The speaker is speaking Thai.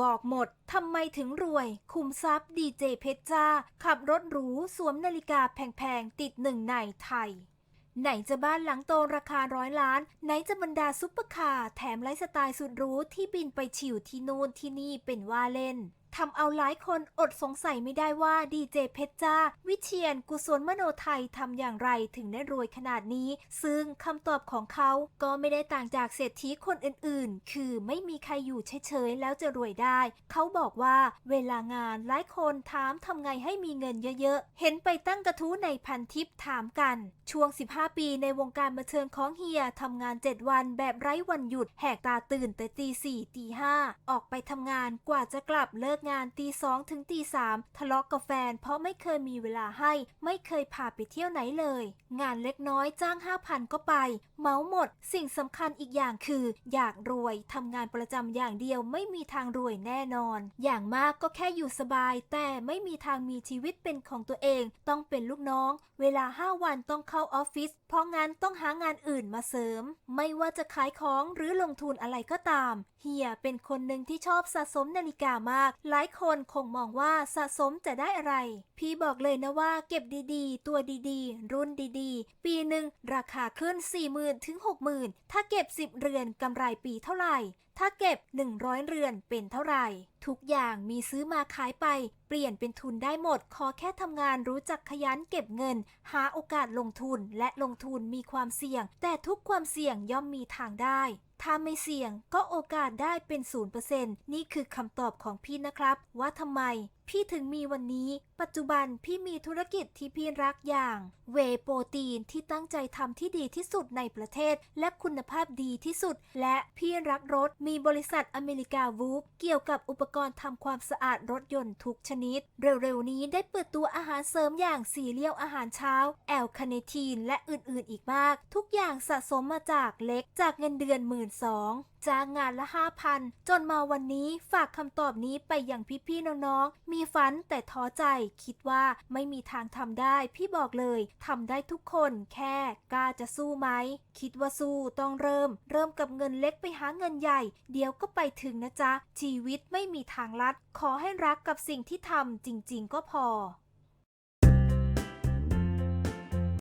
บอกหมด ทำไมถึงรวย คุมทรัพย์ดีเจเพชรจ้า ขับรถหรู สวมนาฬิกาแพงๆ ติดหนึ่งในไทย ไหนจะบ้านหลังโตราคาร้อยล้าน ไหนจะบรรดาซุปเปอร์คาร์ แถมไลฟ์สไตล์สุดหรูที่บินไปฉิวที่นู่นที่นี่เป็นว่าเล่น ทำเอาหลายคนอดสงสัยไม่ได้ว่าดีเจเพชรจ้า วิเชียนกุศลมโนไทยทำอย่างไรถึงได้รวยขนาดนี้ ซึ่งคำตอบของเขาก็ไม่ได้ต่างจากเศรษฐีคนอื่นๆ คือไม่มีใครอยู่เฉยๆ แล้วจะรวยได้ เขาบอกว่าเวลางานหลายคนถามทำไงให้มีเงินเยอะๆ เห็นไปตั้งกระทู้ในพันทิปถามกัน ช่วง 15 ปีในวงการบันเทิงของเฮียทำงาน 7 วันแบบไร้วันหยุดแหกตาตื่นแต่ตีสี่ตีห้าออกไปทำงานกว่าจะกลับเลิกงานตีสองถึงตีสามทะเลาะกับแฟน เพราะไม่เคยมีเวลาให้ ไม่เคยพาไปเที่ยวไหนเลย งานเล็กน้อยจ้าง5,000ก็ไป เมาหมด สิ่งสำคัญอีกอย่างคือ อยากรวยทำงานประจำอย่างเดียวไม่มีทางรวยแน่นอน อย่างมากก็แค่อยู่สบาย แต่ไม่มีทางมีชีวิตเป็นของตัวเอง ต้องเป็นลูกน้อง เวลา5วันต้องเข้าออฟฟิศเพราะงั้นต้องหางานอื่นมาเสริม ไม่ว่าจะขายของหรือลงทุนอะไรก็ตาม เฮียเป็นคนหนึ่งที่ชอบสะสมนาฬิกามากหลายคนคงมองว่าสะสมจะได้อะไร พี่บอกเลยนะว่าเก็บดีๆ ตัวดีๆ รุ่นดีๆ ปีหนึ่งราคาขึ้น 40,000 ถึง 60,000 ถ้าเก็บ 10 เรือนกำไรปีเท่าไหร่ ถ้าเก็บ 100 เรือนเป็นเท่าไหร่ ทุกอย่างมีซื้อมาขายไป เปลี่ยนเป็นทุนได้หมด ขอแค่ทำงานรู้จักขยันเก็บเงิน หาโอกาสลงทุนและลงทุนมีความเสี่ยง แต่ทุกความเสี่ยงย่อมมีทางได้ถ้าไม่เสี่ยงก็โอกาสได้เป็น 0%นี่คือคำตอบของพี่นะครับ ว่าทำไม พี่ถึงมีวันนี้ ปัจจุบันพี่มีธุรกิจที่พี่รักอย่าง เวโปรตีนที่ตั้งใจทำที่ดีที่สุดในประเทศ และคุณภาพดีที่สุด และพี่รักรถมีบริษัทอเมริกาวูฟเกี่ยวกับอุปกรณ์ทำความสะอาดรถยนต์ทุกชนิด เร็วๆนี้ได้เปิดตัวอาหารเสริมอย่างซีเรียลอาหารเช้า แอลคาเนทีน และอื่นๆอีกมาก ทุกอย่างสะสมมาจากเล็กจากเงินเดือนหมื่นสองจ้างงานละ5,000จนมาวันนี้ฝากคำตอบนี้ไปอย่างพี่ๆน้องๆมีฝันแต่ท้อใจคิดว่าไม่มีทางทำได้ พี่บอกเลยทำได้ทุกคน แค่กล้าจะสู้ไหม คิดว่าสู้ต้องเริ่ม เริ่มกับเงินเล็กไปหาเงินใหญ่ เดี๋ยวก็ไปถึงนะจ๊ะ ชีวิตไม่มีทางลัด ขอให้รักกับสิ่งที่ทำจริง ๆ ก็พอ